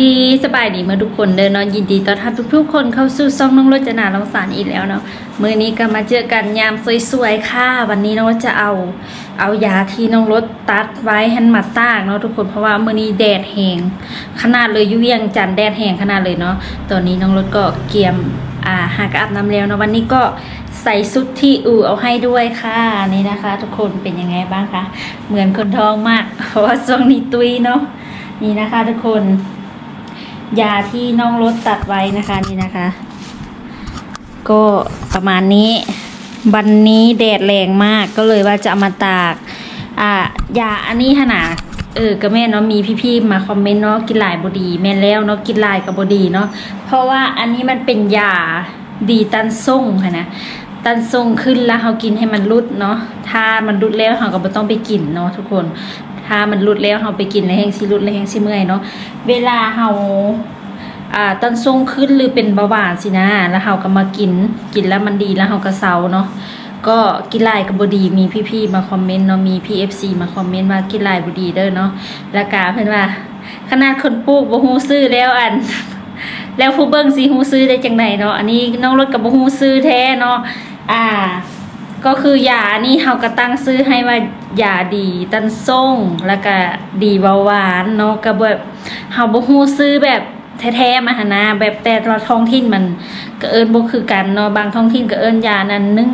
ดีสบายดีเมื่อทุกคนเดินนอนยินดีต้อนรับทุกๆคนเข้าสู่ซ่องน้องรจนาลองสารอีกแล้วเนาะมื้อนี้ก็มาเจอกันยามสวยๆค่ะ วันนี้น้องรถจะเอาเอายาที่น้องรถตัดไว้ให้มาตากเนาะทุกคนเพราะว่ามื้อนี้แดดแหงขนาดเลยยุ่เวียงจันแดดแหงขนาดเลยเนาะตอนนี้น้องรถก็เกียมอ่าหากอาบน้ำแล้วเนาะวันนี้ก็ใส่ชุดที่อู่เอาให้ด้วยค่ะนี่นะคะ ทุกคนเป็นยังไงบ้างคะเหมือนคนท้องมาก เพราะว่าช่วงนี้ตุยเนาะนี่นะคะทุกคน ยาที่น้องรถตัดไว้นะคะนี่นะคะ ก็ประมาณนี้วันนี้แดดแรงมากก็เลยว่าจะามาตากอ่ายาอันนี้ขนาดเออก็แม่เนาะมีพี่ๆมาคอมเมนต์เนาะกินหลายบดี แม่นแล้วเนาะกินหลายกับบดีเนาะเพราะว่าอันนี้มันเป็นยาดีตันส่งค่ะนะตันส่งขึ้นแล้วเรากินให้มันรุดเนาะถ้ามันรุดแล้วเราก็ไม่ต้องไปกินเนาะทุกคน ถ้ามันรุดแล้วเราไปกินแล้วแห้งสิรุดแล้วแห้งสิเมื่อยเนาะเวลาเราอ่าตันส่งขึ้นหรือเป็นเบาหวานสินะ แล้วเราก็มากินกินแล้วมันดีแล้วเราก็เซาเนาะก็กินลายกับบดีมีพี่ๆมาคอมเมนต์เนาะมีพี่เอฟซีมาคอมเมนต์ว่ากินลายบดีเด้อเนาะแล้วกาเพื่อนว่า ขนาดคนปลูกบ่ฮู้ซื้อแล้วอัน แล้วผู้เบิ่งสิฮู้ซื้อได้จังไดเนาะอันนี้น้องรถกับบ่ฮู้ซื้อแท้เนาะอ่า ก็คือยานี่เฮาก็ตั้งซื้อให้ว่ายาดีตันส่งแล้วก็ดีเบาหวานเนาะก็แบบเฮาบ่ฮู้ซื้อแบบแท้ๆมาหนนะแบบแต่ละท้องถิ่นมันก็เอิ้นบ่คือกันเนาะบางท้องถิ่นก็เอิ้นยานั้นนึ่ง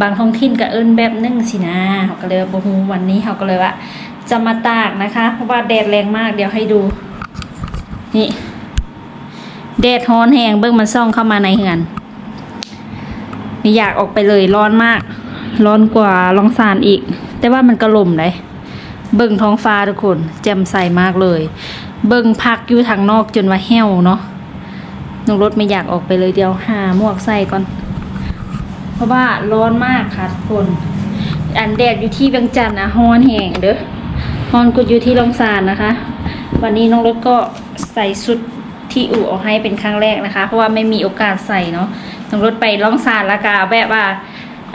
บางท้องถิ่นก็เอิ้นแบบนึ่งสินะเขาก็เลยบ่ฮู้วันนี้เขาก็เลยว่าจะมาตากนะคะ เพราะว่าแดดแรงมากเดี๋ยวให้ดู นี่แดดร้อนแหงเบิ่งมันซ่องเข้ามาในเฮือน ไม่อยากออกไปเลยร้อนมาก ร้อนกว่าลองซานอีก แต่ว่ามันกระลมเลยเบิ่งท้องฟ้าทุกคนแจ่มใสมากเลย เบิ่งพักอยู่ทางนอกจนว่าแห้วเนาะน้องรถไม่อยากออกไปเลยเดี๋ยวหาหมวกใส่ก่อน เพราะว่าร้อนมากค่ะทุกคน อันแดดอยู่ที่เวียงจันทน์นะฮ้อนแห้งเด้อฮ้อนก็อยู่ที่ลองซานนะคะ วันนี้น้องรถก็ใส่ชุดที่อู่เอาให้เป็นครั้งแรกนะคะ เพราะว่าไม่มีโอกาสใส่เนาะ น้องรถไปล่องซานแล้วก็แบบว่า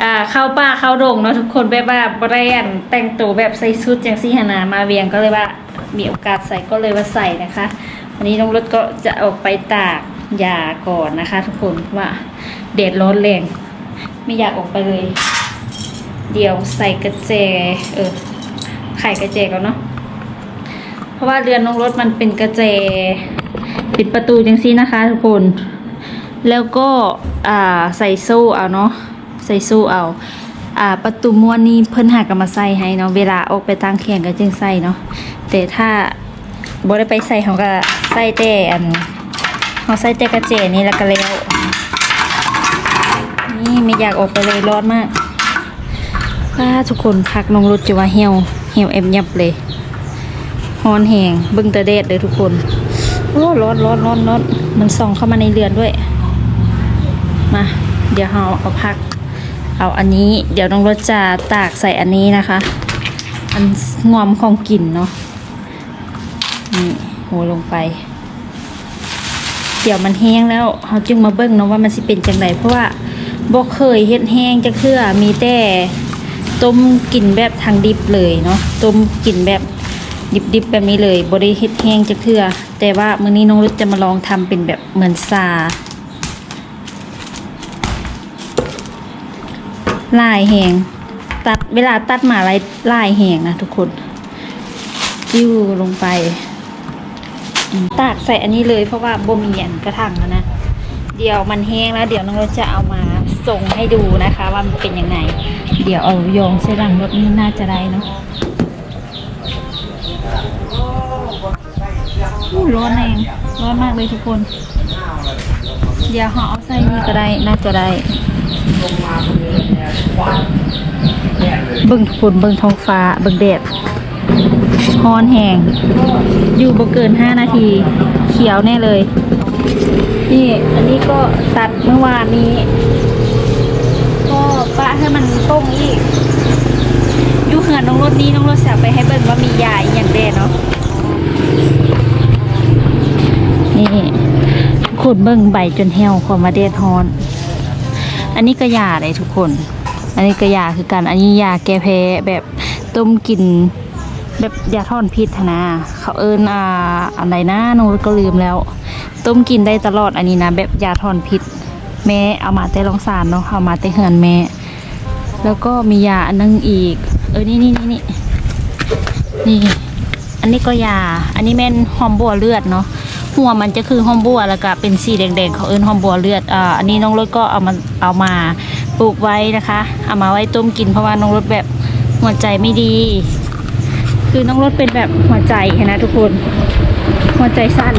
อ่าเข้าป่าเข้าดงเนาะทุกคนแบบว่าบริยนแต่งตัวแบบใส่ชุดจังซี่หนามาเวียงก็เลยว่ามีโอกาสใส่ก็เลยว่าใส่นะคะ วันนี้น้องรถก็จะออกไปตากยาก่อนนะคะ ทุกคนเพราะว่าแดดร้อนแรงไม่อยากออกไปเลย เดี๋ยวใส่กระเจเออไข่กระเจก่อนเนาะเพราะว่าเรือนน้องรถมันเป็นกระเจปิดประตูจังซี่นะคะ ทุกคน แล้วก็อ่าใส่โซ่เอาเนาะใส่โซ่เอาอ่าประตูม้วนนี่เพิ่นหากันมาใส่ให้เนาะเวลาออกไปต่างแข่งก็จึงใส่เนาะแต่ถ้าบ่ได้ไปใส่เขาก็ใส่แต่อันเขาใส่แต่กระเจนี่แล้วก็แล้วนี่ไม่อยากออกไปเลยร้อนมากถ้าทุกคนพักนงรถจะว่าเหี่ยวเหี่ยวเอ็มยับเลยฮอนแหงบึงตะเดดเลยทุกคนโอ้ร้อนร้อนร้อนร้อนมันส่องเข้ามาในเรือนด้วย มา เดี๋ยวเราเอาพัก เอาอันนี้ เดี๋ยวน้องรถจะตากใส่อันนี้นะคะ อันงอมของกลิ่นเนาะ นี่โหลงไป เดี๋ยวมันแห้งแล้วเขาจึงมาเบิ่งเนาะว่ามันสิเป็นจังไดเพราะว่าบ่เคยเฮ็ดแห้งจักเทื่อมีแต่ต้มกินแบบทางดิบเลยเนาะต้มกินแบบดิบๆแบบนี้เลยบ่ได้เฮ็ดแห้งจักเทื่อ แต่ว่ามื้อนี้น้องรุดจะมาลองทำเป็นแบบเหมือนซา ลายแหงตัดเวลาตัดหมาลายลายแหงนะทุกคนจิ้วลงไปตากใส่อันนี้เลยเพราะว่าบ่มีอันกระถางแล้วนะ เดี๋ยวมันแห้งแล้วเดี๋ยวน้องรถจะเอามาส่งให้ดูนะคะ ว่ามันเป็นยังไง เดี๋ยวเอาโยงใส่หลังรถนี่น่าจะได้เนาะร้อนแรงร้อนมากเลยทุกคน เดี๋ยวเขาเอาใส่นี่ก็ได้น่าจะได้ เบิ่งทุกคนเบิ่งท้องฟ้า เบิ่งแดดฮอนแหงอยู่บ่เกิน 5 นาที เขียวแน่เลย นี่ อันนี้ก็ตัดเมื่อวานนี้ ก็ปะให้มันต้งอีก อยู่เหือนน้องรถนี้น้องรถแสบไปให้เบิ่งว่ามียาอย่างแดดเนาะ นี่ขุดเบิ่งใบจนเหี่ยวขอมาเดดฮอน อันนี้ก็ยาเลยทุกคน อันนี้ก็ยาคือกันอันนี้ยาแก้แพ้แบบต้มกินแบบยาทอนพิษนะเขาเอิ้นอ่าอะไรนะน้องก็ลืมแล้ว ต้มกินได้ตลอดอันนี้นะ แบบยาทอนพิษ แม่เอามาแต่โรงสารเนาะเอามาแต่เหือนแม่แล้วก็มียาอันนึงอีก เออนี่นี่นี่นี่นี่ อันนี้ก็ยา อันนี้แม่นหอมบัวเลือดเนาะ หัวมันจะคือหอมบัวแล้วก็เป็นสีแดงๆเขาเอิ้นหอมบัวเลือดอ่าอันนี้น้องรถก็เอามาเอามาปลูกไว้นะคะ เอามาไว้ต้มกินเพราะว่าน้องรถแบบหัวใจไม่ดี คือน้องรถเป็นแบบหัวใจนะทุกคน หัวใจสั้น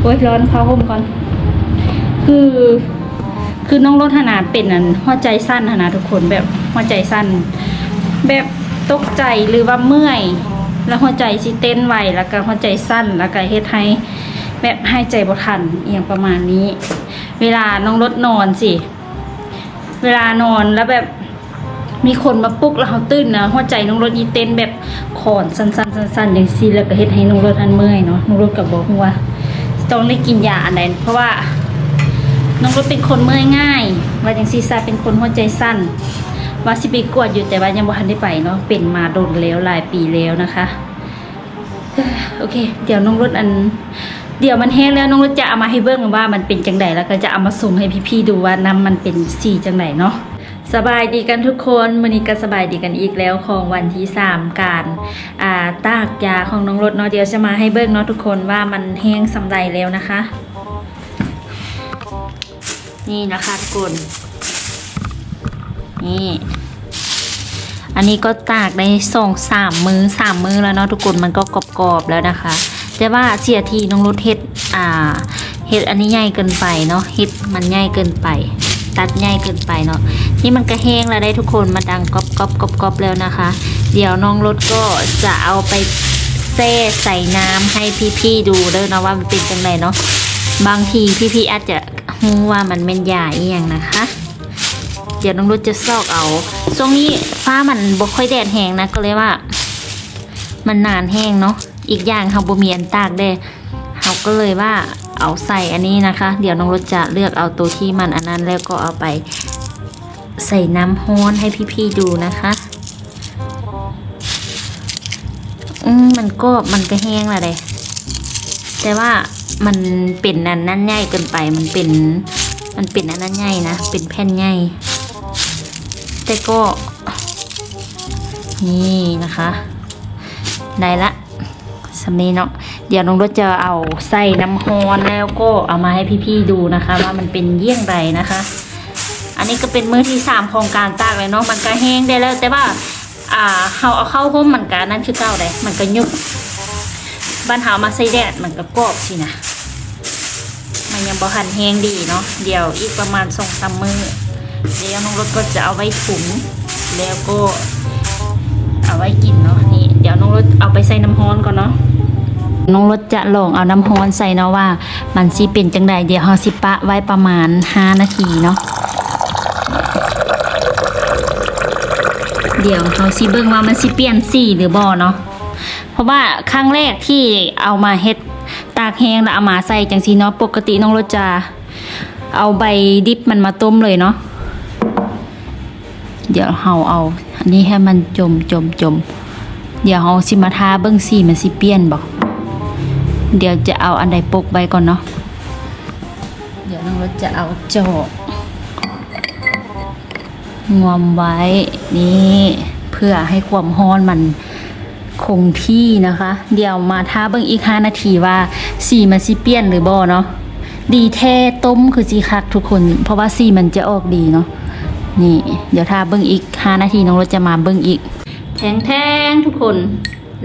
โอ้ยร้อนเข้าห่มก่อน คือคือน้องรถขนาดเป็นอันหัวใจสั้นนาดทุกคนแบบหัวใจสั้น แบบตกใจหรือว่าเมื่อย แล้วหัวใจสิเต้นไวแล้วก็หัวใจสั้นแล้วก็เฮ็ดให้แบบใหายใจบ่ทันอหย่างประมาณนี้ เวลาน้องรถนอนสิ เวลานอนแล้วแบบมีคนมาปลุกแล้วเขาตื่นนะหัวใจน้องรถยีเต้นแบบขอนสั้นๆสั้นๆอย่างซีแล้วก็เฮ็ดให้น้องรถอันเมื่อยเนาะน้องรถก็บบอกว่าต้องได้กินยาอันใดเพราะว่าน้องรถเป็นคนเมื่อยง่าย ว่าจังซีซาเป็นคนหัวใจสั้น ว่าสิไปกวดอยู่แต่ว่ายังบ่ทันได้ไปเนาะเป็นมาโดนแล้วหลายปีแล้วนะคะ โอเค เดี๋ยวน้องรถอัน เดี๋ยวมันแห้งแล้วน้องรถจะเอามาให้เบิ่งว่ามันเป็นจังไดแล้วก็จะเอามาส่งให้พี่ๆดูว่าน้ำมันเป็นสีจังไดเนาะสบายดีกันทุกคนมื้อนี้ก็สบายดีกันอีกแล้วของวันที่สามการอ่าตากยาของน้องรถเนาะเดี๋ยวจะมาให้เบิ่งเนาะทุกคนว่ามันแห้งสำใดแล้วนะคะ นี่นะคะทุกคนนี่ อันนี้ก็ตากได้สองสามมือสามมือแล้วเนาะทุกคนมันก็กรอบๆแล้วนะคะ แต่ว่าเสียทีน้องรถเฮ็ดอ่าเฮ็ดอันนี้ใหญ่เกินไปเนาะเฮ็ดมันใหญ่เกินไป ตัดใหญ่เกินไปเนาะนี่มันก็แห้งแล้วได้ทุกคนมาดังกรอบกรอบกรอบกรอบแล้วนะคะ เดี๋ยวน้องรถก็จะเอาไปแช่ใส่น้ำให้พี่ๆดูเด้อเนาะว่ามันเป็นจังไดเนาะบางทีพี่ๆอาจจะฮู้ว่ามันเป็นยาอีหยังนะคะ ดี๋ยวน้องรถจะซอกเอาช่วงนี้ฟ้ามันบ่ค่อยแดดแห้งนะก็เลยว่า มันนานแห้งเนาะอีกอย่างเขาบ่มีอันตากได้เขาก็เลยว่าเอาใส่อันนี้นะคะ เดี๋ยวน้องรถจะเลือกเอาตัวที่มันอันนั้นแล้วก็เอาไปใส่น้ำฮ้อนให้พี่ๆดูนะคะอืมมันก็มันก็แห้งละเลยแต่ว่ามันเป็นอันนั้นใหญ่เกินไปมันเป็น มันเป็นอันนั้นใหญ่นะเป็นแผ่นใหญ่ แต่ก็ นี่นะคะได้ละสำนี้เนาะเดี๋ยวน้องรถจะเอาใส่น้ำฮอนแล้วก็เอามาให้พี่ๆดูนะคะ ว่ามันเป็นเยี่ยงไรนะคะ อันนี้ก็เป็นมือที่สามของการตากเลยเนาะมันก็แห้งได้แล้ว แต่ว่าอ่าเขาเอาเข้าห่มมันก็นั่นคือเก้าเลยมันก็ยุบบ้านเฮามาใส่แดดมันก็กรอบสินะมันยังบ่หันแห้งดีเนาะเดี๋ยวอีกประมาณสองสามมือ เดี๋ยวน้องรถก็จะเอาไว้ถุงแล้วก็เอาไว้กินเนาะนี่เดี๋ยวน้องรถเอาไปใส่น้ำร้อนก่อนเนาะน้องรถจะลองเอาน้ำร้อนใส่เนาะว่า มันสิเป็นจังใดเดี๋ยวเฮาสิปะไว้ประมาณ 5 นาทีเนาะเดี๋ยวเฮาสิเบิ่งว่ามันสิเปลี่ยนสีหรือบ่เนาะเพราะว่าครั้งแรกที่เอามาเฮ็ดตากแห้งแล้วเอามาใส่จังซี่เนาะปกติน้องรถจะเอาใบดิบมันมาต้มเลยเนาะ เดี๋ยวเฮาเอา อันนี้ให้มันจมจมจม เดี๋ยวเฮาสิมาทาเบิ่งสีมันสิเปลี่ยนบ่เดี๋ยวจะเอาอันใดปกไว้ก่อนเนาะ เดี๋ยวน้องรถจะเอาจอกงวมไว้นี่เพื่อให้ความร้อนมันคงที่นะคะ เดี๋ยวมาท้าเบิ่งอีก5นาทีว่าสีมันสิเปลี่ยนหรือบ่เนาะดีแท้ต้มคือสีคักทุกคน เพราะว่าสีมันจะออกดีเนาะ นี่ เดี๋ยวท้าเบิ่งอีก 5 นาทีน้องรถจะมาเบิ่งอีก แทงแทงทุกคน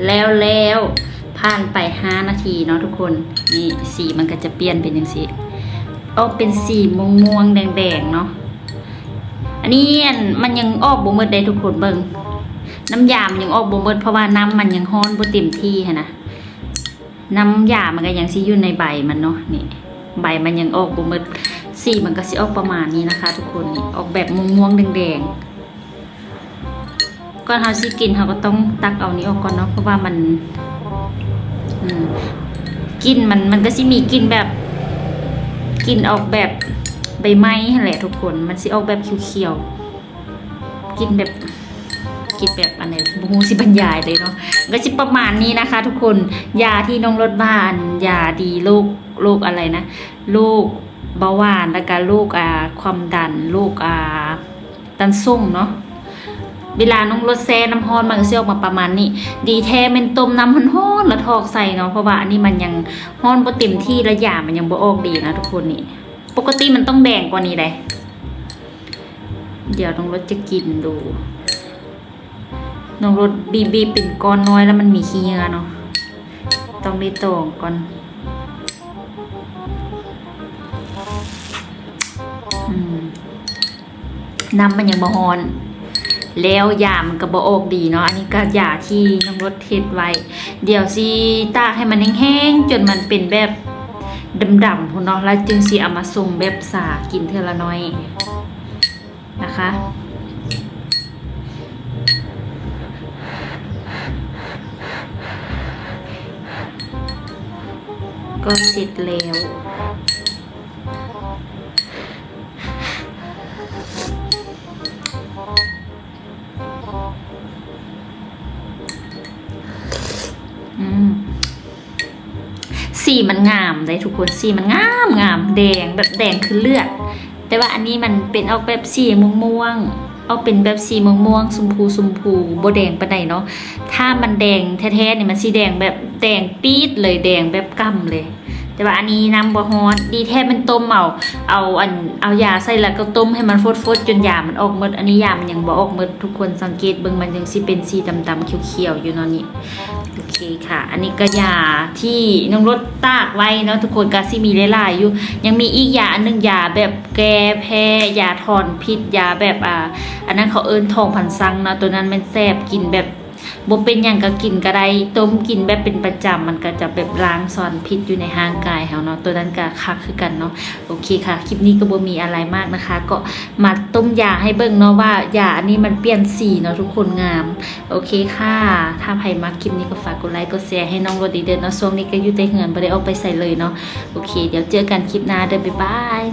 แล้วแล้วผ่านไป 5 นาทีเนาะทุกคน นี่สีมันก็จะเปลี่ยนเป็นจังซี่ออกเป็นสีม่วงม่วงๆแดงเนาะ อันนี้มันยังออกบ่หมดได้ทุกคนเบิ่งน้ำยามันยังออกบ่หมดเพราะว่าน้ำมันยังฮ้อนบ่เต็มที่หั้นะ น้ำยามันก็ยังสิอยู่ในใบมันเนาะนี่ ใบมันยังออกบ่หมด สีมันก็สิออกประมาณนี้นะคะ ทุกคนออกแบบม่วงๆแดงๆก่อนเฮาสิกินเฮาก็ต้องตักเอานี้ออกก่อนเนาะเพราะว่ามันกลินมันมันก็สิมีกลิ่นแบบกลิ่นออกแบบใบไม้แหละทุกคนมันสิออกแบบเขียวๆกลิ่นแบบคิดแบบอันไหนบูฮูสิบรรยายเลยเนาะก็จะประมาณนี้นะคะ ทุกคนยาที่น้องรถบ้านยาดีโรคโรคอะไรนะโรค เบาหวานแล้วก็โรคอ่าความดันโรคอ่าตันส่งเนาะเวลาน้องรถแซ่น้ำฮ้อนมันก็สิออกมาประมาณนี้ ดีแท้เป็นต้มน้ำฮ้อนๆแล้วทอกใส่เนาะเพราะว่าอันนี้มันยังฮ้อนบ่เต็มที่และยามันยังบ่ออกดีนะทุกคนนี่ ปกติมันต้องแดงกว่านี้เลยเดี๋ยวน้องรถจะกินดูน้องรถบีบีเป็นก้อนน้อยแล้วมันมีขี้เหงื่อเนาะต้องได้ตองก่อน น้ำมันยังบ่ฮอน แล้วยามก็บ่ออกดีเนาะอันนี้ก็ยาที่น้องรถเฮ็ดไว้ เดี๋ยวสิตากให้มันแห้งๆจนมันเป็นแบบดำๆพุ่นเนาะแล้วจึงสิเอามาส่งแบบสากินเทื่อละน้อยนะคะก็เสร็จแล้ว สีมันงามเลยทุกคนสีมันงามงามแดงแบบแดงคือเลือด แต่ว่าอันนี้มันเป็นออกแบบสีม่วงม่วงๆเอาเป็นแบบสีม่วงม่วงๆชมพูชมพูโบแดงปานใดเนาะถ้ามันแดงแท้ๆเนี่ยมันสีแดงแบบแดงปี๊ดเลยแดงแบบกำเลย แต่ว่าอันนี้น้ำบ่ฮ้อนดีแท้เป็นต้มเอาเอาอันเอายาใส่แล้วก็ต้มให้มันฟดๆจนยามันออกหมดอันนี้ยามันยังบ่ออกหมดทุกคนสังเกตเบิ่งมันยังสิเป็นสีดำๆเขียวๆอยู่เนาะนี่โอเคค่ะ อันนี้ก็ยาที่น้องรถตากไว้เนาะทุกคนก็สิมีหลายๆอยู่ ยังมีอีกยาอันหนึงยาแบบแก้แพ้ยาถอนพิษยาแบบอ่าอันนั้นเขาเอิ้นทองพันซังเนาะตัวนั้นมันแซ่บกินแบบ บ่เป็นหยังก็กินก็ได้ต้มกินแบบเป็นประจำมันก็จะแบบล้างซอนพิษอยู่ในร่างกายเฮาเนาะตัวนั้นก็คักคือกันเนาะโอเคค่ะ คลิปนี้ก็บ่มีอะไรมากนะคะ ก็มาต้มยาให้เบิ่งเนาะว่ายาอันนี้มันเปลี่ยนสีเนาะทุกคนงาม โอเคค่ะ ถ้าใครมาคลิปนี้ก็ฝากกดไลค์กดแชร์ให้น้องโรดีเด้อเนาะช่วงนี้ก็อยู่แต่เหือนบ่ได้ออกไปใส่เลยเนาะโอเค เดี๋ยวเจอกันคลิปหน้าเด้อบ๊ายบาย